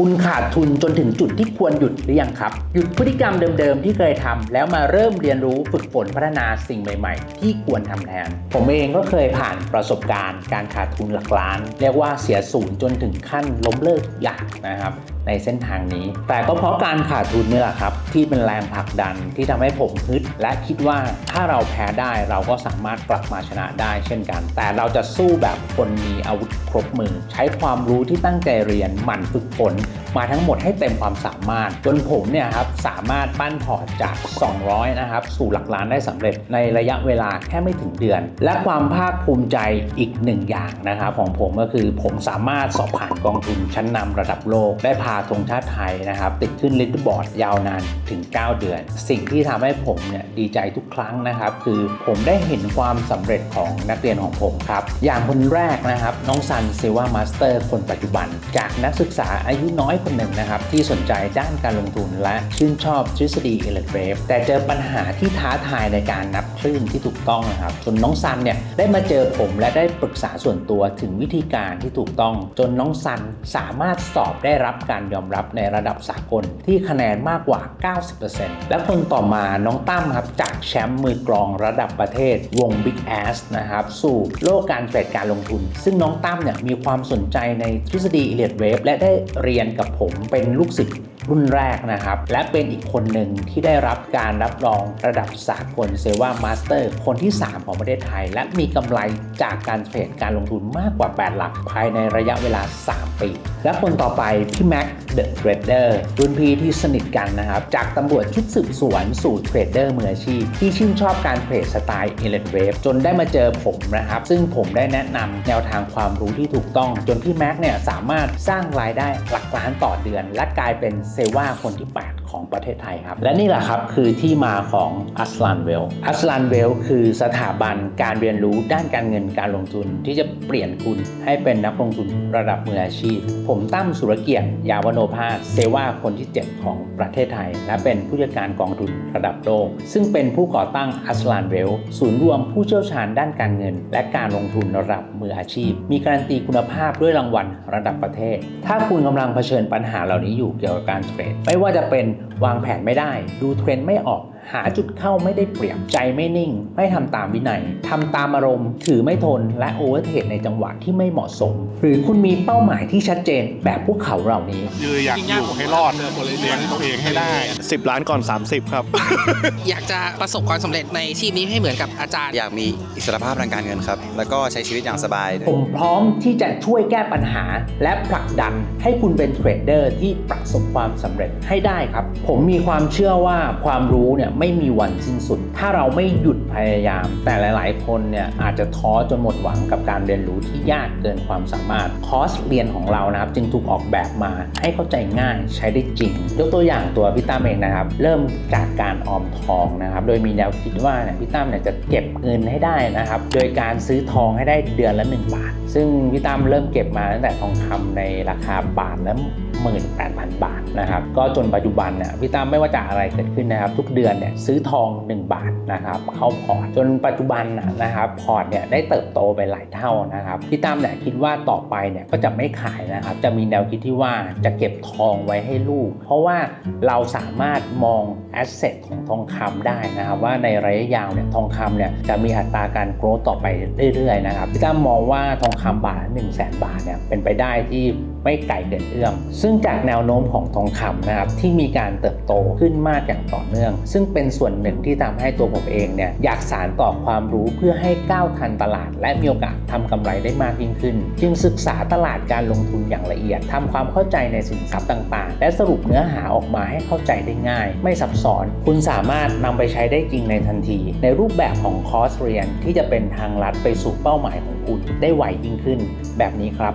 คุณขาดทุนจนถึงจุดที่ควรหยุดหรือยังครับ หยุดพฤติกรรมเดิมๆ ที่เคยทำแล้วมาเริ่มเรียนรู้ฝึกฝนพัฒนาสิ่งใหม่ๆ ที่ควรทำแทน ผมเองก็เคยผ่านประสบการณ์ การขาดทุนหลักล้าน เรียกว่าเสียศูนย์จนถึงขั้นล้มเลิกทุกอย่างนะครับ ในเส้นทางนี้ แต่ก็เพราะการขาดทุนนี่แหละครับ ที่เป็นแรงผลักดันที่ทำให้ผมฮึด และคิดว่าถ้าเราแพ้ได้เราก็สามารถกลับมาชนะได้เช่นกัน แต่เราจะสู้แบบคนมีอาวุธครบมือ ใช้ความรู้ที่ตั้งใจเรียนหมั่นฝึกฝน มาทั้งหมดให้เต็มความสามารถ จนผมเนี่ยครับสามารถปั้นพอร์ตจาก 200 นะครับ สู่หลักล้านได้สำเร็จในระยะเวลาแค่ไม่ถึงเดือน และความภาคภูมิใจอีกหนึ่งอย่างนะครับของผมก็คือผมสามารถสอบผ่านกองทุนชั้นนำระดับโลก ได้พาธงชาติไทยนะครับ ติดขึ้นลิสต์บอร์ดยาวนานถึง 9 เดือน สิ่งที่ทำให้ผมเนี่ยดีใจทุกครั้งนะครับ คือผมได้เห็นความสำเร็จของนักเรียนของผมครับ อย่างคนแรกนะครับน้องซันเซวามาสเตอร์คนปัจจุบัน จากนักศึกษาอายุน้อยคนหนึ่งนะครับที่สนใจด้านการลงทุนและชื่นชอบทฤษฎีอิเล็กเวฟแต่เจอปัญหาที่ท้าทายในการนับคลื่นที่ถูกต้องนะครับจนน้องซันเนี่ยได้มาเจอผมและได้ปรึกษาส่วนตัวถึงวิธีการที่ถูกต้อง จนน้องซันสามารถสอบได้รับการยอมรับในระดับสากลที่คะแนนมากกว่า 90%และคนต่อมาน้องตั้มครับจากแชมป์มือกลองระดับประเทศวง Big Ass นะครับสู่โลกการเทรดการลงทุน ซึ่งน้องตั้มเนี่ยมีความสนใจในทฤษฎี Elliott Wave และได้เรียนกับผมเป็นลูกศิษย์ รุ่นแรกนะครับ และเป็นอีกคนหนึ่งที่ได้รับการรับรองระดับสากลเซว่ามาสเตอร์คนที่ 3 ของประเทศไทย และมีกำไรจากการเทรดการลงทุนมากกว่า 8 หลักภายในระยะเวลา 3 ปี และคนต่อไปพี่แม็กเดอะเทรดเดอร์รุ่นพี่ที่สนิทกันนะครับ จากตำรวจชุดสืบสวนสู่เทรดเดอร์มืออาชีพ ที่ชื่นชอบการเทรดสไตล์ e l e t Wave จนได้มาเจอผมนะครับ ซึ่งผมได้แนะนำแนวทางความรู้ที่ถูกต้อง จนพี่แม็กเนี่ยสามารถสร้างรายได้หลักล้านต่อเดือน และกลายเป็นเซว่าคนที่ 8 ของประเทศไทยครับ และนี่แหละครับคือที่มาของอัสลันเวลอัสลันเวลคือสถาบันการเรียนรู้ด้านการเงินการลงทุนที่จะเปลี่ยนคุณให้เป็นนักลงทุนระดับมืออาชีพ ผมตั้มสุรเกียรติยาวโนภาสเซว่าคนที่ 7 ของประเทศไทย และเป็นผู้จัดการกองทุนระดับโลกซึ่งเป็นผู้ก่อตั้งอัสลันเวลศูนย์รวมผู้เชี่ยวชาญด้านการเงิน และการลงทุนระดับมืออาชีพ มีการันตีคุณภาพด้วยรางวัลระดับประเทศ ถ้าคุณกำลังเผชิญปัญหาเหล่านี้อยู่เกี่ยวกับการเทรดไม่ว่าจะเป็น วางแผนไม่ได้ ดูเทรนด์ไม่ออก หาจุดเข้าไม่ได้เปรียบใจไม่นิ่ง ไม่ทำตามวินัยทำตามอารมณ์ ถือไม่ทนและโอเวอร์เทรดในจังหวะที่ไม่เหมาะสม หรือคุณมีเป้าหมายที่ชัดเจนแบบพวกเขาเหล่านี้ยืออยากอยู่ให้รอดเลี้ยงตัวเองให้ได้ 10 ล้านก่อน 30 ครับ อยากจะประสบความสำเร็จในอาชีพนี้ให้เหมือนกับอาจารย์ อยากมีอิสรภาพทางการเงินครับ แล้วก็ใช้ชีวิตอย่างสบาย ผมพร้อมที่จะช่วยแก้ปัญหา และผลักดันให้คุณเป็นเทรดเดอร์ที่ประสบความสำเร็จให้ได้ครับผมมีความเชื่อว่าความรู้เนี่ยไม่มีวันสิ้นสุด ถ้าเราไม่หยุดพยายาม แต่หลาย ๆ คนเนี่ยอาจจะท้อจนหมดหวังกับการเรียนรู้ที่ยากเกินความสามารถ คอร์สเรียนของเรานะครับ จึงถูกออกแบบมาให้เข้าใจง่ายใช้ได้จริง ยกตัวอย่างตัวพี่ตั้มเองนะครับ เริ่มจากการออมทองนะครับ โดยมีแนวคิดว่าเนี่ยพี่ตั้มเนี่ยจะเก็บเงินให้ได้นะครับ โดยการซื้อทองให้ได้เดือนละ 1 บาท ซึ่งพี่ตั้มเริ่มเก็บมาตั้งแต่ทองคำในราคาบาทละ 18,000 บาทนะครับก็จนปัจจุบันเนี่ยพี่ตั้มไม่ว่าจะอะไรเกิดขึ้นนะครับ ทุกเดือนเนี่ยซื้อทอง 1 บาทนะครับเข้าพอร์ตจนปัจจุบันนะครับพอร์ตเนี่ยได้เติบโตไปหลายเท่านะครับพี่ตั้มเนี่ยคิดว่าต่อไปเนี่ยก็จะไม่ขายนะครับจะมีแนวคิดที่ว่าจะเก็บทองไว้ให้ลูก เพราะว่าเราสามารถมองแอสเซทของทองคำได้นะครับว่าในระยะยาวเนี่ยทองคำเนี่ยจะมีอัตราการโกรธต่อไปเรื่อยๆนะครับพี่ตั้มมองว่าทองคำบาทละ1 0 0 0 0 0บาทเนี่ยเป็นไปได้ที่ ไม่ไกลเกินเอื้อม ซึ่งจากแนวโน้มของทองคำนะครับที่มีการเติบโตขึ้นมากอย่างต่อเนื่อง ซึ่งเป็นส่วนหนึ่งที่ทำให้ตัวผมเองเนี่ยอยากสานต่อความรู้เพื่อให้ก้าวทันตลาด และมีโอกาสทำกำไรได้มากยิ่งขึ้น จึงศึกษาตลาดการลงทุนอย่างละเอียดทำความเข้าใจในสินทรัพย์ต่างๆ และสรุปเนื้อหาออกมาให้เข้าใจได้ง่าย ไม่ซับซ้อน คุณสามารถนำไปใช้ได้จริงในทันที ในรูปแบบของคอร์สเรียนที่จะเป็นทางลัดไปสู่เป้าหมายของคุณได้ไวยิ่งขึ้น แบบนี้ครับ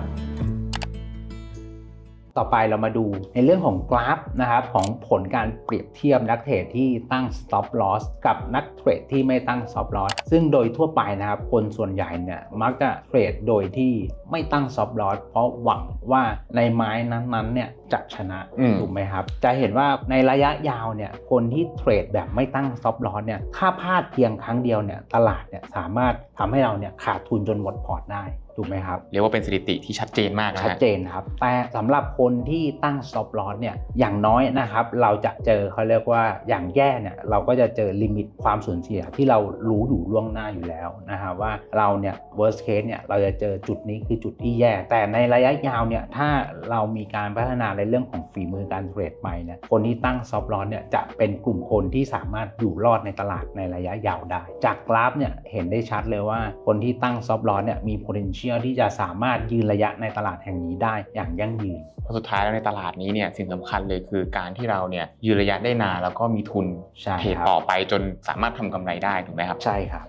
ต่อไปเรามาดูในเรื่องของกราฟนะครับของผลการเปรียบเทียบนักเทรดที่ตั้ง stop loss กับนักเทรดที่ไม่ตั้ง stop loss ซึ่งโดยทั่วไปนะครับคนส่วนใหญ่เนี่ยมักจะเทรดโดยที่ไม่ตั้ง stop loss เพราะหวังว่าในไม้นั้นๆเนี่ย จะชนะอืมถูกไหมครับ จะเห็นว่าในระยะยาวเนี่ยคนที่เทรดแบบไม่ตั้งซอฟต์ลอสเนี่ยถ้าพลาดเพียงครั้งเดียวเนี่ยตลาดเนี่ยสามารถทำให้เราเนี่ยขาดทุนจนหมดพอร์ตได้ถูกไหมครับ เรียกว่าเป็นสถิติที่ชัดเจนมากนะชัดฮะเจนครับ แต่สำหรับคนที่ตั้ง stop loss เนี่ยอย่างน้อยนะครับ เราจะเจอเขาเรียกว่าอย่างแย่เนี่ยเราก็จะเจอลิมิตความสูญเสียที่เรารู้อยู่ล่วงหน้าอยู่แล้วนะครับว่าเราเนี่ย worst case เนี่ยเราจะเจอจุดนี้คือจุดที่แย่ แต่ในระยะยาวเนี่ยถ้าเรามีการพัฒนาในเรื่องของฝีมือการเทรดใหม่เนี่ยคนที่ตั้ง stop loss เนี่ยจะเป็นกลุ่มคนที่สามารถอยู่รอดในตลาดในระยะยาวได้ จากกราฟเนี่ยเห็นได้ชัดเลยว่า คนที่ตั้ง stop loss เนี่ยมี potential ที่จะสามารถยืนระยะในตลาดแห่งนี้ได้อย่างยั่งยืนเพราะสุดท้ายแล้วในตลาดนี้เนี่ยสิ่งสำคัญเลยคือการที่เราเนี่ยยืนระยะได้นานแล้วก็มีทุนใช่เทรดครับต่อไปจนสามารถทำกำไรได้ถูกไหมครับใช่ครับ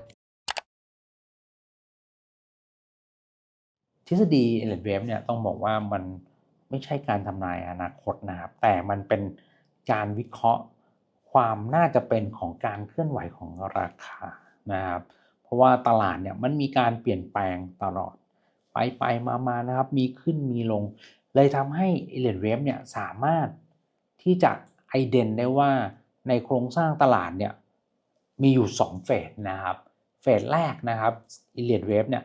ทฤษฎี e l i t e Wave เนี่ยต้องบอกว่ามัน ไม่ใช่การทำนายอนาคตนะครับแต่มันเป็นการวิเคราะห์ความน่าจะเป็นของการเคลื่อนไหวของราคานะครับ เพราะว่าตลาดเนี่ยมันมีการเปลี่ยนแปลงตลอด ไปไปมามานะครับ มีขึ้นมีลง เลยทำให้ e l i t e Wave เนี่ยสามารถที่จะไอเดนได้ว่าในโครงสร้างตลาดเนี่ยมีอยู่ 2 เฟสนะครับ เฟสแรกนะครับ e l i t e Wave เนี่ย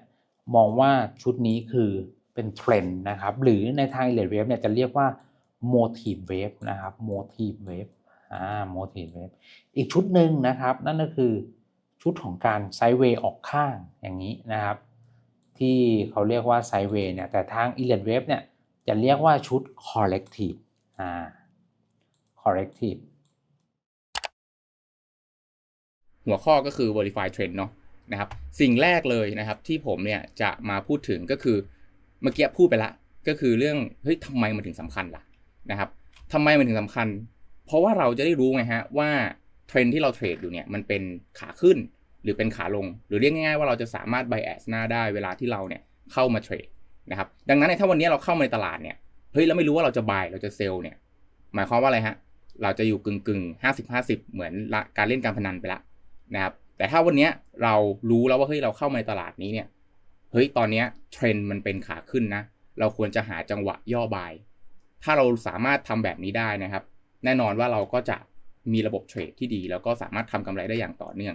มองว่าชุดนี้คือ เป็นเทรนด์นะครับ หรือในทาง e l i t e Wave เนี่ยจะเรียกว่า motive wave นะครับ motive wave อ่า motive wave อีกชุดหนึ่งนะครับ นั่นก็คือชุดของการไซด์เวย์ออกข้างอย่างนี้นะครับ ที่เขาเรียกว่าไซด์เวย์เนี่ยแต่ทาง e l i t e Wave เนี่ยจะเรียกว่าชุด corrective อ่า corrective หัวข้อก็คือ verify trend เนาะนะครับ สิ่งแรกเลยนะครับที่ผมเนี่ยจะมาพูดถึงก็คือ เมื่อกี้พูดไปละก็คือเรื่องเฮ้ยทำไมมันถึงสำคัญล่ะนะครับทำไมมันถึงสำคัญ เพราะว่าเราจะได้รู้ไงฮะว่าเทรนที่เราเทรดอยู่เนี่ยมันเป็นขาขึ้นหรือเป็นขาลง หรือเรียกง่ายๆว่าเราจะสามารถ bias หน้าได้เวลาที่เราเนี่ยเข้ามาเทรดนะครับดังนั้นถ้าวันนี้เราเข้ามาในตลาดเนี่ยเฮ้ยแล้วไม่รู้ว่าเราจะ buy เราจะ sell เนี่ยหมายความว่าอะไรฮะเราจะอยู่กึ่งกึ่งห้าสิบห้าสิบเหมือนการเล่นการพนันไปละนะครับแต่ถ้าวันนี้เรารู้แล้วว่าเฮ้ยเราเข้ามาในตลาดนี้เนี่ย เฮ้ยตอนเนี้ยเทรนด์มันเป็นขาขึ้นนะ เราควรจะหาจังหวะย่อบาย ถ้าเราสามารถทำแบบนี้ได้นะครับ แน่นอนว่าเราก็จะมีระบบเทรดที่ดี แล้วก็สามารถทำกำไรได้อย่างต่อเนื่อง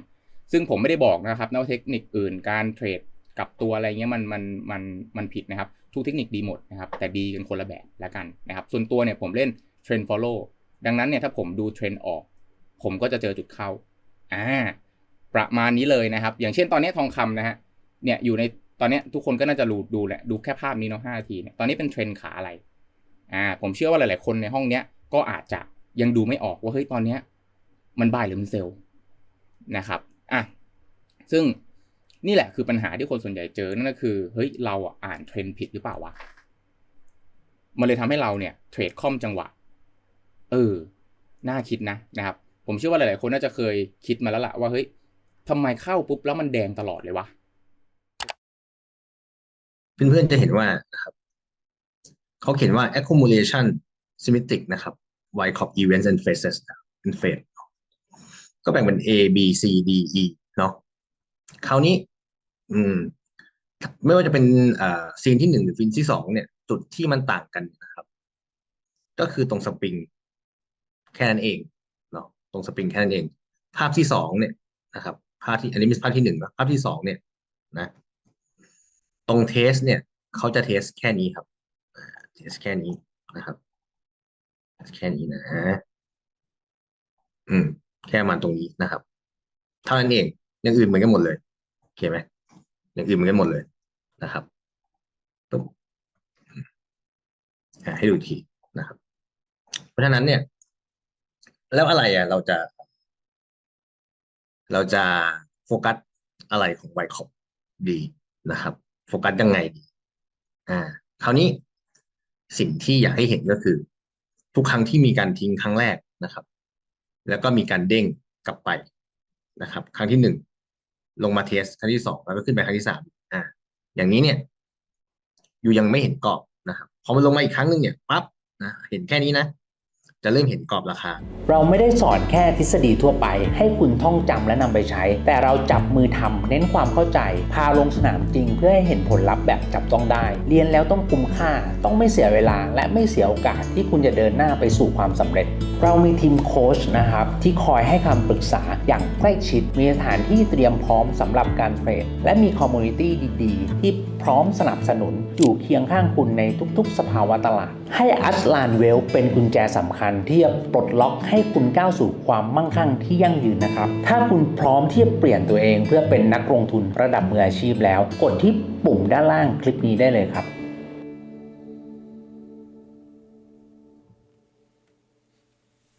ซึ่งผมไม่ได้บอกนะครับนะว่าเทคนิคอื่นการเทรดกับตัวอะไรเงี้ยมันมันมันมันผิดนะครับ ทุกเทคนิคดีหมดนะครับ แต่ดีกันคนละแบบแล้วกันนะครับ ส่วนตัวเนี่ยผมเล่นเทรนด์ follow ดังนั้นเนี่ยถ้าผมดูเทรนด์ออก ผมก็จะเจอจุดเข้าอ่าประมาณนี้เลยนะครับ อย่างเช่นตอนนี้ทองคำนะฮะเนี่ยอยู่ใน อนนี้ทุกคนก็น่าจะรู้ดูแหละดูแค่ภาพนี้เนาะห้านาทีเนี่ยตอนนี้เป็นเทรนขาอะไรอ่าผมเชื่อว่าหลาย ๆ คนในห้องเนี้ยก็อาจจะยังดูไม่ออกว่าเฮ้ยตอนเนี้ยมันบายหรือมันเซลล์นะครับอะซึ่งนี่แหละคือปัญหาที่คนส่วนใหญ่เจอนั่นก็คือเฮ้ยเราอ่านเทรนผิดหรือเปล่าวะมันเลยทำให้เราเนี่ยเทรดคอมจังหวะ เออ น่าคิดนะนะครับ ผมเชื่อว่าหลาย ๆ คนน่าจะเคยคิดมาแล้วละว่าเฮ้ยทำไมเข้าปุ๊บแล้วมันแดงตลอดเลยวะ เพื่อนๆจะเห็นว่านะครับเขาเขียนว่า accumulation symmetric นะครับ y c o p events and phases เป็น phase ก็แบ่งเป็น A B C D E เนาะคราวนี้ อืม ไม่ว่าจะเป็นอ่าซีนที่หนึ่งหรือซีนที่สองเนี่ย จุดที่มันต่างกันนะครับ ก็คือตรงสปริงแค่นั้นเองเนาะตรงสปริงแค่นั้นเอง ภาพที่สองเนี่ยนะครับ ภาพที่อันนี้เป็นภาพที่หนึ่งนะภาพที่สองเนี่ย นะ ตรงเทสเนี่ยเขาจะเทสแค่นี้ครับเทสแค่นี้นะครับเทสแค่นี้นะ อืม แค่มันตรงนี้นะครับ เท่านั้นเอง อย่างอื่นเหมือนกันหมดเลยโอเคไหมอย่างอื่นเหมือนกันหมดเลยนะครับปุ๊บให้ดูทีนะครับ เพราะฉะนั้นเนี่ย แล้วอะไรอะ เราจะ เราจะโฟกัสอะไรของไวคอปดีนะครับ โฟกัสยังไงดีอ่าคราวนี้สิ่งที่อยากให้เห็นก็คือ ทุกครั้งที่มีการทิ้งครั้งแรกนะครับ แล้วก็มีการเด้งกลับไปนะครับ ครั้งที่หนึ่งลงมาเทสครั้งที่สองแล้วก็ขึ้นไปครั้งที่สามอ่า อย่างนี้เนี่ย อยู่ยังไม่เห็นกรอบนะครับพอมันลงมาอีกครั้งหนึ่งเนี่ยปั๊บนะเห็นแค่นี้นะ จะเริ่มเห็นกรอบราคา เราไม่ได้สอนแค่ทฤษฎีทั่วไป ให้คุณท่องจำและนำไปใช้ แต่เราจับมือทำเน้นความเข้าใจ พาลงสนามจริง เพื่อให้เห็นผลลัพธ์แบบจับต้องได้ เรียนแล้วต้องคุ้มค่า ต้องไม่เสียเวลา และไม่เสียโอกาสที่คุณจะเดินหน้าไปสู่ความสำเร็จ เรามีทีมโค้ชนะครับที่คอยให้คำปรึกษาอย่างใกล้ชิด มีสถานที่เตรียมพร้อมสำหรับการเทรดและมีคอมมูนิตี้ดีๆที่ พร้อมสนับสนุนอยู่เคียงข้างคุณในทุกๆ สภาวะตลาด ให้อัสลานเวลเป็นกุญแจสำคัญที่จะปลดล็อกให้คุณก้าวสู่ความมั่งคั่งที่ยั่งยืนนะครับ ถ้าคุณพร้อมที่จะเปลี่ยนตัวเองเพื่อเป็นนักลงทุนระดับมืออาชีพแล้ว กดที่ปุ่มด้านล่างคลิปนี้ได้เลยครับ